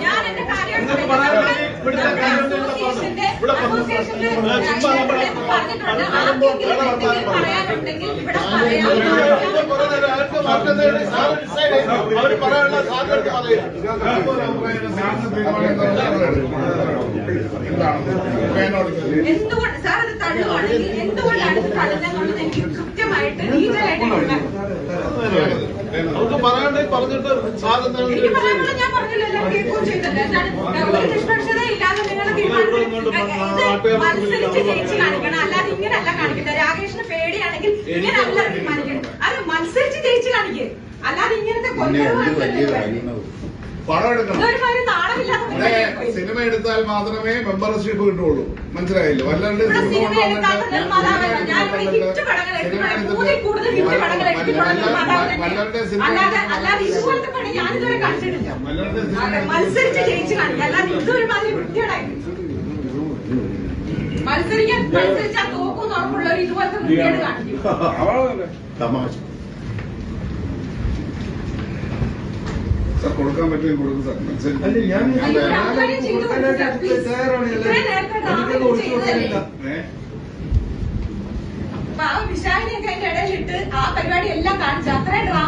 ഞാൻ എന്റെ കാര്യം അസോസിയേഷന്റെ പറഞ്ഞിട്ടുണ്ട് ആർക്കെങ്കിലും എന്തെങ്കിലും പറയാനുണ്ടെങ്കിൽ ഇവിടെ പറയാം സാറ് decide ചെയ്തു. അവർ പറയാനുള്ള സാറിനടുത്ത് എന്തുകൊണ്ട് സാർ അത് തള്ളുവാണെങ്കിൽ എന്തുകൊണ്ടാണ് ഇത് തള്ളുന്നതെന്നുള്ളത് എനിക്ക് കൃത്യമായിട്ട് ഡീറ്റെയിൽ ആയിട്ട് നമുക്ക് പറഞ്ഞിട്ട് സാർ എന്താണ് ഞാൻ പറഞ്ഞല്ലോ എല്ലാം കേൾക്കുകയും ചെയ്തല്ലോ എന്താണ് ഒരു നിഷ്പക്ഷത ഇല്ലാതെ നിങ്ങൾ മത്സരിച്ച് ജയിച്ച് കാണിക്കണം. അല്ലാതെ ഇങ്ങനെയല്ല കാണിക്കുന്നത്. രാകേഷിന് പേടിയാണെങ്കിൽ ഇങ്ങനെയല്ല തീരുമാനിക്കണം അത് മത്സരിച്ച് ജയിച്ച് കാണിക്കുക അല്ലാതെ വലിയ കാര്യങ്ങൾ പണം എടുക്കണം. സിനിമ എടുത്താൽ മാത്രമേ മെമ്പർഷിപ്പ് കിട്ടുള്ളൂ. മനസ്സിലായില്ലേ? വല്ലാണ്ട് സിനിമ വല്ലാണ്ട് സിനിമ സിനിമ മത്സരിക്കാൻ മത്സരിച്ചാൽ തോക്കും ഉറപ്പുള്ളവർ ഇതുപോലത്തെ തമാശ. സാർ കൊടുക്കാൻ പറ്റുമെങ്കിൽ കൊടുക്കും സാർ. അല്ല, ഞാൻ- ആ വിശാലിനെയൊക്കെ അതിന്റെ ഇടയിലിട്ട് ആ പരിപാടി എല്ലാം കാണിച്ചു അത്രയും ഡ്രാമ